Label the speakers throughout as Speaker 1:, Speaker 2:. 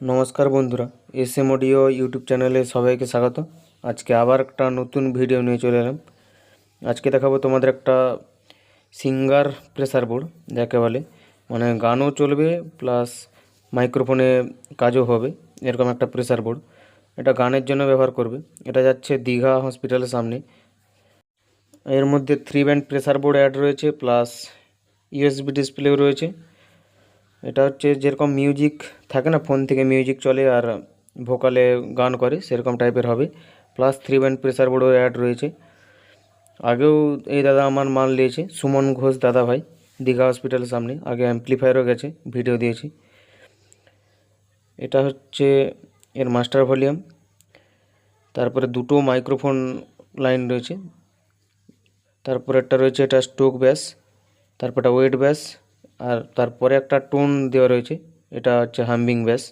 Speaker 1: নমস্কার বন্ধুরা S M audio YouTube চ্যানেলে সবাইকে স্বাগত। আজকে আবার একটা নতুন ভিডিও নিয়ে চলে এলাম। আজকে দেখাবো তোমাদের একটা সিঙ্গার প্রেসার বোর্ড, যাকে বলে। মানে গানও চলবে, প্লাস মাইক্রোফোনে কাজও হবে, এরকম একটা প্রেসার বোর্ড। এটা গানের জন্য ব্যবহার করবে। এটা যাচ্ছে দীঘা হসপিটালের সামনে। এর মধ্যে three band pressure board add রয়েছে, প্লাস ইউএসবি ডিসপ্লেও রয়েছে। এটা হচ্ছে যেরকম মিউজিক থাকে না ফোন থেকে মিউজিক চলে আর ভোকালে গান করে, সেরকম টাইপের হবে। প্লাস থ্রি ব্যান্ড প্রেসার বোর্ডও অ্যাড রয়েছে। আগেও এই দাদা আমার মাল নিয়েছে, সুমন ঘোষ দাদা ভাই, দীঘা হসপিটালের সামনে। আগে অ্যাম্প্লিফায়ারও গেছে ভিডিও দিয়েছি। এটা হচ্ছে এর মাস্টার ভলিউম তারপরে দুটো মাইক্রোফোন লাইন রয়েছে। তারপরে একটা রয়েছে এটা স্টোক ব্যাস তারপরটা ওয়েট ব্যাস আর তারপরে একটা টোন দেওয়া রয়েছে, এটা হচ্ছে হাম্বিং ব্যাস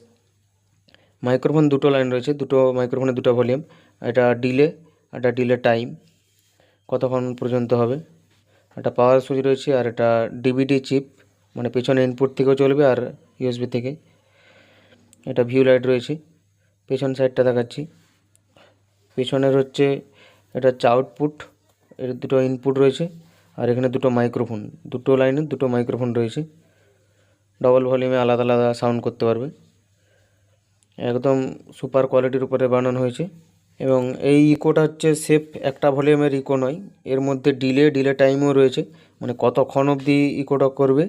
Speaker 1: মাইক্রোফোন দুটো লাইন রয়েছে, দুটো মাইক্রোফোনে দুটো ভলিউম এটা ডিলে একটা ডিলে টাইম কতক্ষণ পর্যন্ত হবে। একটা পাওয়ার সুইচ রয়েছে আর এটা ডিভিডি চিপ মানে পেছনে ইনপুট থেকেও চলবে আর ইউএসবি থেকে। এটা ভিউ লাইট রয়েছে, পেছন সাইডটা দেখাচ্ছি। পেছনের হচ্ছে এটা হচ্ছে আউটপুট এর দুটো ইনপুট রয়েছে। আর এখানে দুটো মাইক্রোফোন দুটো লাইনে দুটো মাইক্রোফোন রয়েছে। ডবল ভলিউমে আলাদা আলাদা সাউন্ড করতে পারবে। একদম সুপার কোয়ালিটির উপরে বানানো হয়েছে। এবং এই ইকোটা হচ্ছে সেফ একটা ভলিউমের ইকো নয়, এর মধ্যে ডিলে ডিলে টাইমও রয়েছে। মানে কতক্ষণ অবধি ইকোটা করবে,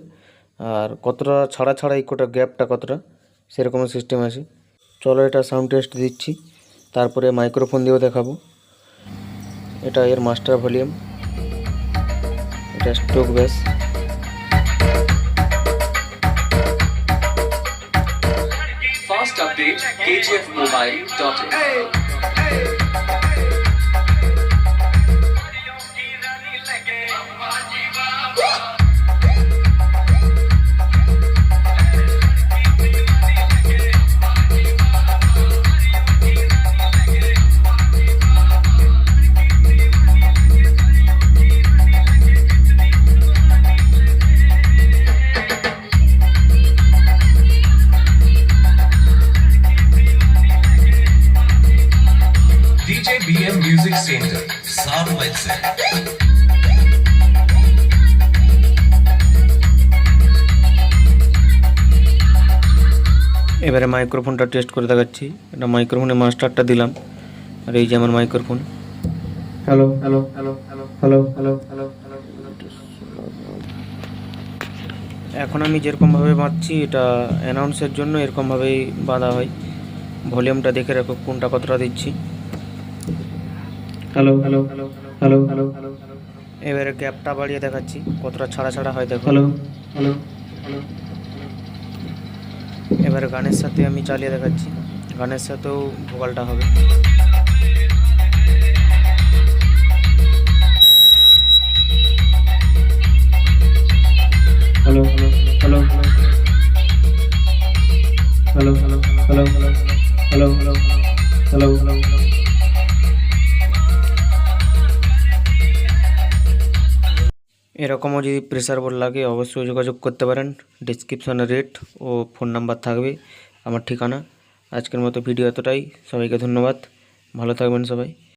Speaker 1: আর কতটা ছাড়া ছাড়া ইকোটা গ্যাপটা কতটা সেরকম সিস্টেম আছে। চলো এটা সাউন্ড টেস্ট দিচ্ছি, তারপরে মাইক্রোফোন দিয়েও দেখাবো। এটা এর মাস্টার ভলিউম এটা stroke bass
Speaker 2: Fast update kgfmobile.in. DJ Music Center.
Speaker 3: Centre
Speaker 1: এবারে মাইক্রোফোনটা টেস্ট করে দেখাচ্ছি। এটা মাইক্রোফোনে মাস্টারটা দিলাম। আর এই যে আমার microphone hello hello hello hello hello hello hello এখন আমি যেরকমভাবে বাঁধছি এটা অ্যানাউন্সের জন্য এরকমভাবেই বাঁধা হয়। ভলিউমটা দেখে রাখো কোনটা কতটা দিচ্ছি। Hello hello hello hello hello এবারে গ্যাপটা বাড়িয়ে দেখাচ্ছি কতটা ছাড়া ছাড়া হয় দেখো হ্যালো হ্যালো হ্যালো এবারে গানের সাথে আমি চালিয়ে দেখাচ্ছি গানের সাথেও ভোকালটা হবে hello hello hello hello hello hello hello hello hello hello hello এরকমও যদি প্রেশার বোর্ড লাগে, অবশ্যই যোগাযোগ করতে পারেন। ডিসক্রিপশনে রেট ও ফোন নাম্বার থাকবে আমার ঠিকানা। আজকের মতো ভিডিও এতটাই। সবাইকে ধন্যবাদ। ভালো থাকবেন সবাই।